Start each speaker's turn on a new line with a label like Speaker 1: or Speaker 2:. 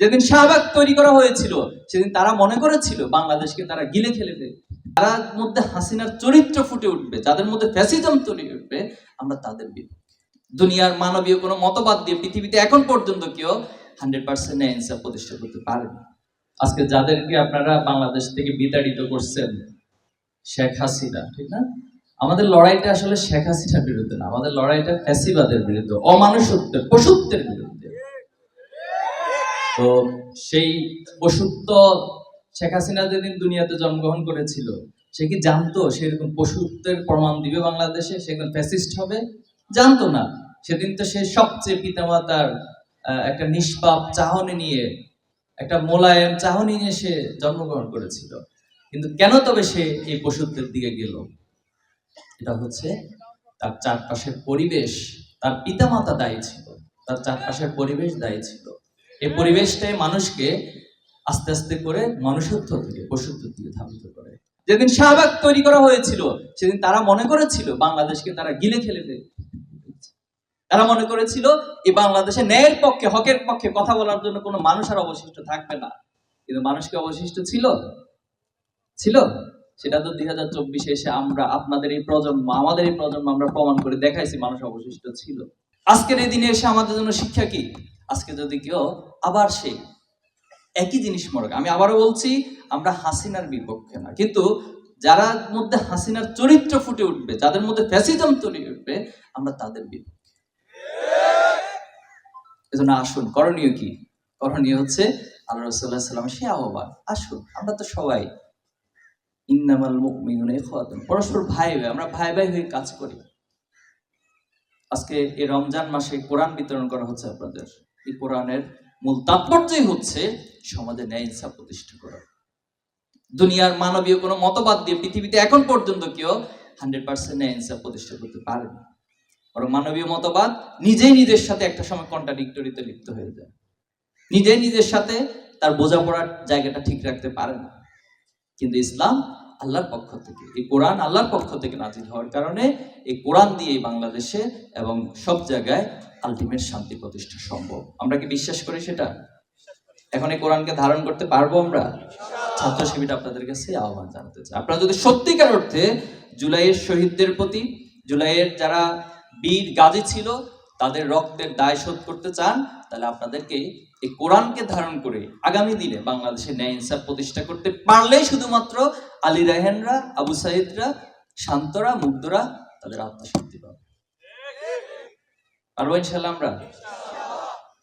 Speaker 1: যেদিন শাহবাগ তৈরি করা হয়েছিল, সেদিন তারা মনে করেছিল বাংলাদেশকে তারা গিলে খেলে ফেলবে। তার মধ্যে হাসিনার চরিত্র ফুটে উঠবে, যাদের মধ্যে ফ্যাসিজম তৈরি উঠবে, আমরা তাদের বিপক্ষে দুনিয়ার মানবীয় কোনো মতবাদ দিয়ে পৃথিবীতে এখন পর্যন্ত কেউ হান্ড্রেড পার্সেন্ট ইনসাফ প্রতিষ্ঠা করতে পারেনি আজকে যাদেরকে আপনারা বাংলাদেশ থেকে বিতাড়িত করছেন, শেখ হাসিনা, ঠিক না? আমাদের লড়াইটা আসলে শেখ হাসিনার বিরুদ্ধে না, আমাদের লড়াইটা ফ্যাসিবাদের বিরুদ্ধে, অমানুষত্বের, পশুত্বের বিরুদ্ধে। তো সেই পশুত্ব শেখ হাসিনা যেদিন দুনিয়াতে জন্মগ্রহণ করেছিল, সে কি জানতো সেরকম পশুত্বের প্রমাণ দিবে বাংলাদেশে? সে ফ্যাসিস্ট হবে? জানতো না। সেদিন তো সে সবচেয়ে পিতামাতার একটা নিষ্পাপ চাহনি নিয়ে, একটা মোলায়েম চাহনি নিয়ে সে জন্মগ্রহণ করেছিল। কিন্তু কেন তবে সে এই পশুত্বের দিকে গেল? এটা হচ্ছে তার চারপাশের পরিবেশ, তার পিতামাতা দায়ী ছিল, তার চারপাশের পরিবেশ দায়ী ছিল। এই পরিবেশটাই মানুষকে আস্তে আস্তে করে মনুষ্যত্ব থেকে, পশুত্ব থেকে ধাবিত করে। যেদিন শাহবাগ তৈরি করা হয়েছিল, সেদিন তারা মনে করেছিল বাংলাদেশকে তারা গিলে খেলে ফেলবে তারা মনে করেছিল, এই বাংলাদেশে ন্যায়ের পক্ষে, হকের পক্ষে কথা বলার জন্য কোনো মানুষ আর অবশিষ্ট থাকবে না। কিন্তু মানুষকে অবশিষ্ট ছিল? ছিল। সেটা তো দুই হাজার চব্বিশে এসে আমরা আপনাদের এই প্রজন্ম, আমাদের এই প্রজন্ম আমরা প্রমাণ করে দেখাইছি মানুষ অবশিষ্ট ছিল। আজকের এই দিনে এসে আমাদের জন্য শিক্ষা কি? আজকে যদি কেউ আবার সেই একই জিনিস মনে আমি আবারও বলছি, আমরা হাসিনার বিপক্ষে না। কিন্তু যারা মধ্যে হাসিনার চরিত্র ফুটে উঠবে, যাদের মধ্যে ফ্যাসিজম তৈরি উঠবে আমরা তাদের বিপক্ষে। এজন্য আসুন, করণীয় কি? করণীয় হচ্ছে আল্লাহ রসুল্লাহ সাল্লাম সে আহ্বান, আসুন, আমরা তো সবাই। ইন্নামাল মুকমিনুন ইখওয়াতুন, পরস্পর ভাই ভাই, আমরা ভাই ভাই হয়ে কাজ করি। আজকে এই রমজান মাসে কোরআন বিতরণ করা হচ্ছে আপনাদের। এই কোরআনের মূল তাৎপর্যই হচ্ছে সমাজে ন্যায় ইনসাফ প্রতিষ্ঠা করা। দুনিয়ার মানবীয় কোনো মতবাদ দিয়ে পৃথিবীতে এখন পর্যন্ত কেউ হান্ড্রেড পার্সেন্ট ন্যায় ইনসাফ প্রতিষ্ঠা করতে পারেনি বরং মানবীয় মতবাদ নিজেই নিজের সাথে একটা সময় কন্ট্রাডিক্টরিতে লিপ্ত হয়ে যায়। নিজেই নিজের সাথে তার বোঝাপড়ার জায়গাটা ঠিক রাখতে পারে না। কিন্তু ইসলাম আল্লাহর পক্ষ থেকে, এই কোরআন আল্লাহর পক্ষ থেকে নাজিল হওয়ার কারণে এই কোরআন দিয়ে বাংলাদেশে এবং সব জায়গায় আলটিমেট শান্তি প্রতিষ্ঠা সম্ভব। আমরা কি বিশ্বাস করি সেটা? এখন এই কোরআনকে ধারণ করতে পারব আমরা? ছাত্র শিবির আপনাদের কাছে আহ্বান জানাতে চাই আপনারা যদি সত্যিকার অর্থে জুলাইয়ের শহীদদের প্রতি, জুলাইয়ের যারা বীর গাজী ছিল, তাদের রক্তের দায় শোধ করতে চান, তাহলে আপনাদেরকে এই কোরআনকে ধারণ করে আগামী দিনে বাংলাদেশে ন্যায় ইনসাফ প্রতিষ্ঠা করতে পারলেই শুধুমাত্র আলী রাহেনরা আবু সাইদরা, শান্তরা, মুগ্ধরা, তাদের আত্মশক্তি পারব ইনশাল্লাহ আমরা?